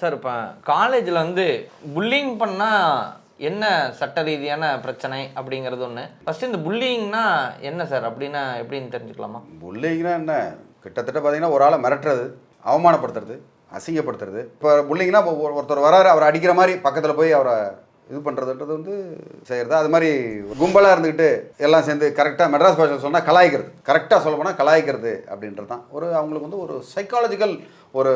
Sir இப்போ காலேஜில் வந்து புல்லிங் பண்ணால் என்ன சட்ட ரீதியான பிரச்சனை அப்படிங்கிறது ஒன்று ஃபஸ்ட்டு இந்த புல்லிங்னா என்ன சார்? அப்படின்னா எப்படின்னு தெரிஞ்சுக்கலாமா? புல்லிங்னா என்ன? கிட்டத்தட்ட பார்த்தீங்கன்னா ஒரு ஆளை மிரட்டுறது அவமானப்படுத்துறது அசிங்கப்படுத்துறது. இப்போ புல்லிங்னா இப்போ ஒரு- ஒருத்தர் வராரு அவரை அடிக்கிற மாதிரி பக்கத்தில் போய் அவரை இது பண்ணுறதுன்றது வந்து செய்கிறது அது மாதிரி கும்பலாக இருந்துக்கிட்டு எல்லாம் சேர்ந்து கரெக்டாக மெட்ராஸ் ஃபேஷன் சொன்னால் கலாய்க்கிறது. கரெக்டாக சொல்ல போனால் கலாய்க்கிறது அப்படின்றது தான். ஒரு அவங்களுக்கு வந்து ஒரு சைக்காலஜிக்கல் ஒரு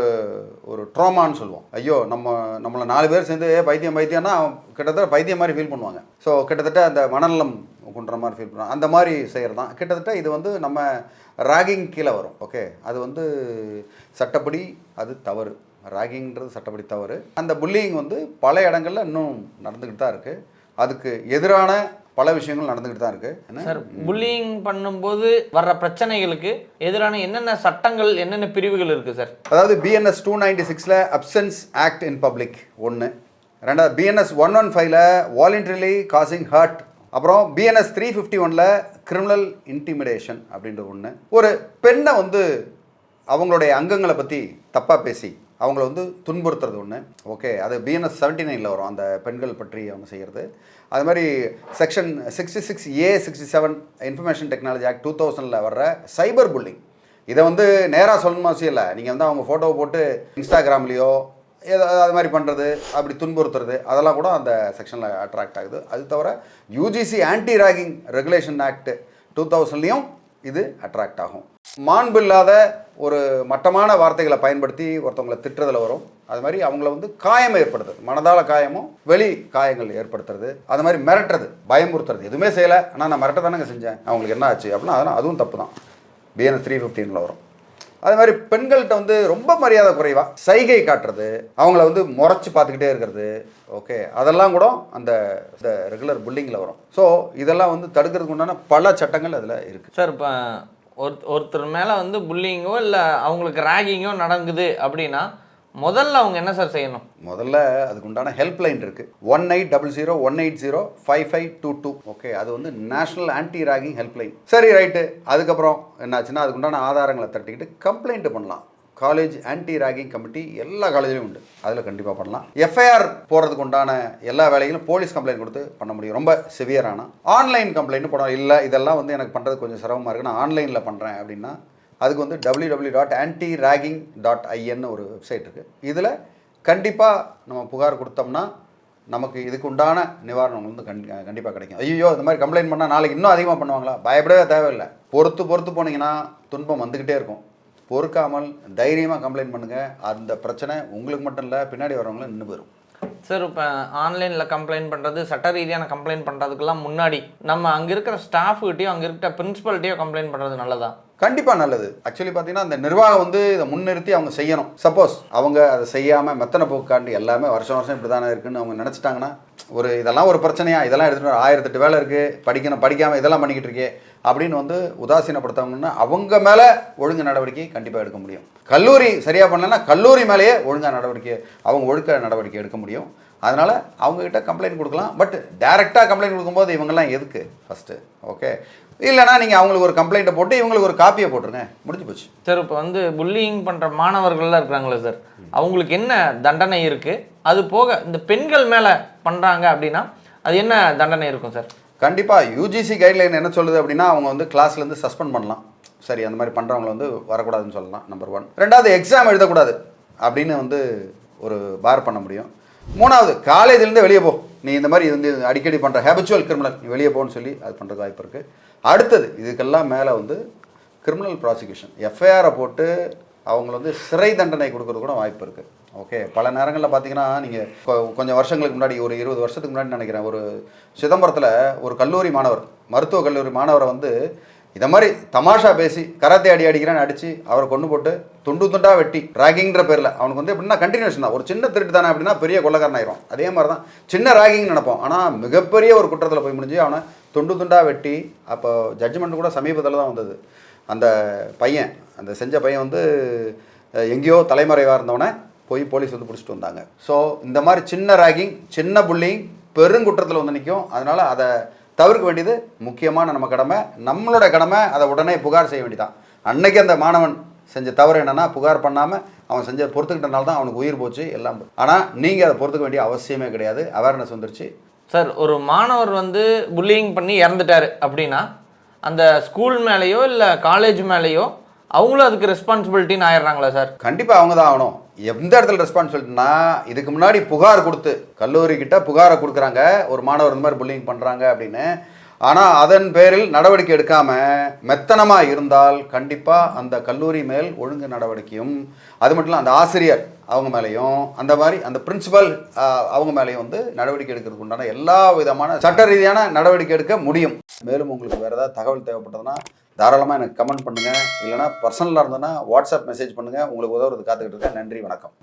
ஒரு ட்ரோமான்னு சொல்லுவோம். ஐயோ நம்ம நம்மளை நாலு பேர் சேர்ந்து பைத்தியம் பைத்தியம்னா கிட்டத்தட்ட பைத்தியம் மாதிரி ஃபீல் பண்ணுவாங்க. ஸோ கிட்டத்தட்ட அந்த மனநலம் குன்ற மாதிரி ஃபீல் பண்ணுவாங்க. அந்த மாதிரி செய்கிறது தான். கிட்டத்தட்ட இது வந்து நம்ம ராகிங் கீழே வரும். ஓகே அது வந்து சட்டப்படி அது தவறு. ராகிங்கிறது சட்டப்படி தவறு. அந்த புல்லிங் வந்து பல இடங்கள்ல இன்னும் நடந்துக்கிட்டு தான் இருக்குது அதுக்கு எதிரான பல விஷயங்கள் நடந்துக்கிட்டு தான் இருக்குது சார் புல்லிங் பண்ணும்போது வர்ற பிரச்சனைகளுக்கு எதிரான என்னென்ன சட்டங்கள் என்னென்ன பிரிவுகள் இருக்குது சார்? அதாவது பிஎன்எஸ் டூ நைன்டி சிக்ஸில் அப்சன்ஸ் ஆக்ட் இன் பப்ளிக் ஒன்று ரெண்டாவது பிஎன்எஸ் ஒன் ஒன் ஃபைவ்ல வாலண்டரிலி காசிங் ஹர்ட் அப்புறம் பிஎன்எஸ் த்ரீ ஃபிஃப்டி ஒனில் கிரிமினல் இன்டிமிடேஷன் அப்படின்ற ஒன்று ஒரு பெண்ணை வந்து அவங்களுடைய அங்கங்களை பற்றி தப்பாக பேசி அவங்கள வந்து துன்புறுத்துறது ஒன்று ஓகே அது பிஎன்எஸ் செவன்டி நைனில் வரும். அந்த பெண்கள் பற்றி அவங்க செய்கிறது அது மாதிரி section sixty six A sixty seven information technology act two தௌசண்டில் வர்ற சைபர் புல்லிங் இதை வந்து நேராக சொல்லணும் அவசியம் இல்லை. நீங்கள் வந்து அவங்க ஃபோட்டோவை போட்டு இன்ஸ்டாகிராம்லேயோ ஏதோ அது மாதிரி பண்ணுறது அப்படி துன்புறுத்துறது அதெல்லாம் கூட அந்த செக்ஷனில் அட்ராக்ட் ஆகுது. அது தவிர UGC anti ragging regulation act two தௌசண்ட்லேயும் இது அட்ராக்ட் ஆகும். மாண்பு இல்லாத ஒரு மட்டமான வார்த்தைகளை பயன்படுத்தி ஒருத்தவங்களை திட்டுறதுல வரும். அது மாதிரி அவங்கள வந்து காயம் ஏற்படுத்துறது மனதால காயமும் வெளி காயங்கள் ஏற்படுத்துறது. அது மாதிரி மிரட்டுறது பயமுறுத்துறது. எதுவுமே செய்யலை. ஆனால் நான் மிரட்ட தானேங்க செஞ்சேன். அவங்களுக்கு என்ன ஆச்சு அப்படின்னா அதெல்லாம் அதுவும் தப்பு தான் பிஎன்எஸ் த்ரீ ஃபிஃப்டீனில் வரும். அது மாதிரி பெண்கள்கிட்ட வந்து ரொம்ப மரியாதை குறைவா சைகை காட்டுறது அவங்கள வந்து முறைச்சி பார்த்துக்கிட்டே இருக்கிறது. ஓகே. அதெல்லாம் கூட அந்த இந்த ரெகுலர் புல்லிங்கில் வரும். ஸோ இதெல்லாம் வந்து தடுக்கிறதுக்கு உண்டான பல சட்டங்கள் அதில் இருக்குது சார் இப்போ ஒரு ஒருத்தர் மேலே வந்து புல்லிங்கோ இல்லை அவங்களுக்கு ரேகிங்கோ நடக்குது அப்படின்னா முதல்ல அவங்க என்ன சார் செய்யணும்? முதல்ல அதுக்கு உண்டான ஹெல்ப்லைன் இருக்கு. One eight double zero one eight zero five five two two okay அது வந்து national anti ragging help line சரி ரைட்டு அதுக்கப்புறம் என்னாச்சுன்னா அதுக்குண்டான ஆதாரங்களை தட்டிக்கிட்டு கம்ப்ளைண்ட் பண்ணலாம். காலேஜ் ஆன்டி ராகிங் கமிட்டி எல்லா காலேஜ்லையும் உண்டு. அதில் கண்டிப்பாக பண்ணலாம். எஃப்ஐஆர் போடுறதுக்கு உண்டான எல்லா வேலைகளும் போலீஸ் கம்ப்ளைண்ட் கொடுத்து பண்ண முடியும். ரொம்ப சிவியரான ஆன்லைன் கம்ப்ளைண்ட் போடணும் இல்லை இதெல்லாம் வந்து எனக்கு பண்ணுறது கொஞ்சம் சிரமமாக இருக்குது நான் ஆன்லைனில் பண்ணுறேன் அப்படின்னா அதுக்கு வந்து W W dot anti ragging dot IN ஒரு வெப்சைட் இருக்குது இதில் கண்டிப்பாக நம்ம புகார் கொடுத்தோம்னா நமக்கு இதுக்கு உண்டான நிவாரணம் வந்து கண்டி கண்டிப்பாக கிடைக்கும். ஐயோ இந்த மாதிரி கம்ப்ளைண்ட் பண்ணால் நாளைக்கு இன்னும் அதிகமாக பண்ணுவாங்களா? பயப்படவே தேவையில்லை. பொறுத்து பொறுத்து போனீங்கன்னா துன்பம் வந்துக்கிட்டே இருக்கும். பொறுக்காமல் தைரியமாக கம்ப்ளைண்ட் பண்ணுங்கள் அந்த பிரச்சனை உங்களுக்கு மட்டும் இல்லை பின்னாடி வரவங்களும் நின்று போயிடும் சார் இப்போ ஆன்லைனில் கம்ப்ளைண்ட் பண்ணுறது சட்ட ரீதியான கம்ப்ளைண்ட் பண்ணுறதுக்கெல்லாம் முன்னாடி நம்ம அங்கே இருக்கிற ஸ்டாஃப்கிட்டயோ அங்கே இருக்கிற பிரின்சிபல்கிட்டயோ கம்ப்ளைண்ட் பண்ணுறது நல்லதா? கண்டிப்பாக நல்லது. ஆக்சுவலி பார்த்தீங்கன்னா அந்த நிர்வாகம் வந்து இதை முன்னிறுத்தி அவங்க செய்யணும். சப்போஸ் அவங்க அதை செய்யாமல் மெத்தனை போக்காண்டி எல்லாமே வருஷம் வருஷம் இப்படி தானே இருக்குன்னு அவங்க நினச்சிட்டாங்கன்னா ஒரு இதெல்லாம் ஒரு பிரச்சனையா? இதெல்லாம் எடுத்துகிட்டு ஆயிரத்தெட்டு வேலை இருக்குது படிக்கணும் படிக்காமல் இதெல்லாம் பண்ணிக்கிட்டு இருக்கே. அப்படின்னு வந்து உதாசீனப்படுத்தவங்கன்னா அவங்க மேலே ஒழுங்கு நடவடிக்கை கண்டிப்பாக எடுக்க முடியும். கல்லூரி சரியாக பண்ணலன்னா கல்லூரி மேலேயே ஒழுங்காக நடவடிக்கை அவங்க ஒழுக்க நடவடிக்கை எடுக்க முடியும். அதனால் அவங்கக்கிட்ட கம்ப்ளைண்ட் கொடுக்கலாம். பட் டேரெக்டாக கம்ப்ளைண்ட் கொடுக்கும்போது இவங்கெல்லாம் எதுக்கு ஃபஸ்ட்டு ஓகே இல்லைனா நீங்கள் அவங்களுக்கு ஒரு கம்ப்ளைண்ட்டை போட்டு இவங்களுக்கு ஒரு காப்பியை போட்டுருங்க. முடிஞ்சு போச்சு. சார் இப்போ வந்து புல்லிங் பண்ணுற மாணவர்கள்லாம் இருக்கிறாங்களே சார் அவங்களுக்கு என்ன தண்டனை இருக்குது அது போக இந்த பெண்கள் மேலே பண்ணுறாங்க அப்படின்னா அது என்ன தண்டனை இருக்கும் சார் கண்டிப்பாக யூஜிசி கைட்லைன் என்ன சொல்லுது அப்படின்னா அவங்க வந்து கிளாஸ்லேருந்து சஸ்பெண்ட் பண்ணலாம். சரி அந்த மாதிரி பண்ணுறவங்கள வந்து வரக்கூடாதுன்னு சொல்லலாம் நம்பர் ஒன் ரெண்டாவது எக்ஸாம் எழுதக்கூடாது அப்படின்னு வந்து ஒரு பார் பண்ண முடியும். மூணாவது காலேஜிலேருந்து வெளியே போ. நீ இந்த மாதிரி வந்து அடிக்கடி பண்ணுற ஹேபிச்சுவல் கிரிமினல் நீ வெளியே போன்னு சொல்லி அது பண்ணுறது வாய்ப்பு இருக்குது அடுத்தது இதுக்கெல்லாம் மேலே வந்து கிரிமினல் ப்ராசிக்யூஷன் எஃப்ஐஆரை போட்டு அவங்கள வந்து சிறை தண்டனை கொடுக்கறது கூட வாய்ப்பு இருக்குது ஓகே பல நேரங்களில் பார்த்தீங்கன்னா நீங்கள் கொஞ்சம் வருஷங்களுக்கு முன்னாடி ஒரு இருபது வருஷத்துக்கு முன்னாடி நினைக்கிறேன் ஒரு சிதம்பரத்தில் ஒரு கல்லூரி மாணவர் மருத்துவக் கல்லூரி மாணவரை வந்து இதை மாதிரி தமாஷா பேசி கராத்தே அடி அடிக்கிறான்னு அடித்து அவரை கொண்டு போட்டு துண்டு துண்டாக வெட்டி ராகிங்கிற பேரில் அவனுக்கு வந்து எப்படின்னா கண்டினியூஷன் தான். ஒரு சின்ன திருட்டு தானே அப்படின்னா பெரிய கொள்ளக்காரன் ஆயிரும் அதே மாதிரி தான் சின்ன ராகிங் நினைப்போம். ஆனால் மிகப்பெரிய ஒரு குற்றத்தில் போய் முடிஞ்சு அவனை துண்டு துண்டாக வெட்டி அப்போ ஜட்ஜ்மெண்ட் கூட சமீபத்தில் தான் வந்தது. அந்த பையன் அந்த செஞ்ச பையன் வந்து எங்கேயோ தலைமறைவாக இருந்தவனை போய் போலீஸ் வந்து பிடிச்சிட்டு வந்தாங்க. ஸோ இந்த மாதிரி சின்ன ராகிங் சின்ன புள்ளிங் பெருங்குற்றத்தில் வந்து நிற்கும் அதனால் அதை தவிர்க்க வேண்டியது முக்கியமான நம்ம கடமை. நம்மளோட கடமை அதை உடனே புகார் செய்ய வேண்டியதான் அன்னைக்கு அந்த மாணவன் செஞ்ச தவறு என்னென்னா புகார் பண்ணாமல் அவன் செஞ்ச பொறுத்துக்கிட்டனால தான் அவனுக்கு உயிர் போச்சு எல்லாம் ஆனால் நீங்கள் அதை பொறுத்துக்க வேண்டிய அவசியமே கிடையாது. அவேர்னஸ் வந்துருச்சு. சார் ஒரு மாணவர் வந்து புல்லிங் பண்ணி இறந்துட்டாரு அப்படின்னா அந்த ஸ்கூல் மேலேயோ இல்லை காலேஜ் மேலேயோ அவங்களும் அதுக்கு ரெஸ்பான்சிபிலிட்டின்னு ஆயிடுறாங்களா சார்? கண்டிப்பாக அவங்க தான் ஆகணும். எந்த இடத்துல ரெஸ்பான்சிபிலிட்டினா இதுக்கு முன்னாடி புகார் கொடுத்து கல்லூரி கிட்ட புகாரை கொடுக்குறாங்க. ஒரு மாணவர் இந்த மாதிரி புல்லிங் பண்ணுறாங்க அப்படின்னு ஆனால் அதன் பேரில் நடவடிக்கை எடுக்காமல் மெத்தனமாக இருந்தால் கண்டிப்பாக அந்த கல்லூரி மேல் ஒழுங்கு நடவடிக்கையும் அது மட்டும் இல்லை அந்த ஆசிரியர் அவங்க மேலேயும் அந்த மாதிரி அந்த பிரின்சிபல் அவங்க மேலேயும் வந்து நடவடிக்கை எடுக்கிறதுக்கு உண்டான எல்லா விதமான சட்ட ரீதியான நடவடிக்கை எடுக்க முடியும். மேலும் உங்களுக்கு வேறு ஏதாவது தகவல் தேவைப்பட்டதுன்னா தாராளமாக எனக்கு கமெண்ட் பண்ணுங்கள் இல்லைனா பர்சனலாக இருந்ததுன்னா வாட்ஸ்அப் மெசேஜ் பண்ணுங்கள் உங்களுக்கு உதவுறது காத்துக்கிட்டு இருக்கேன். நன்றி வணக்கம்.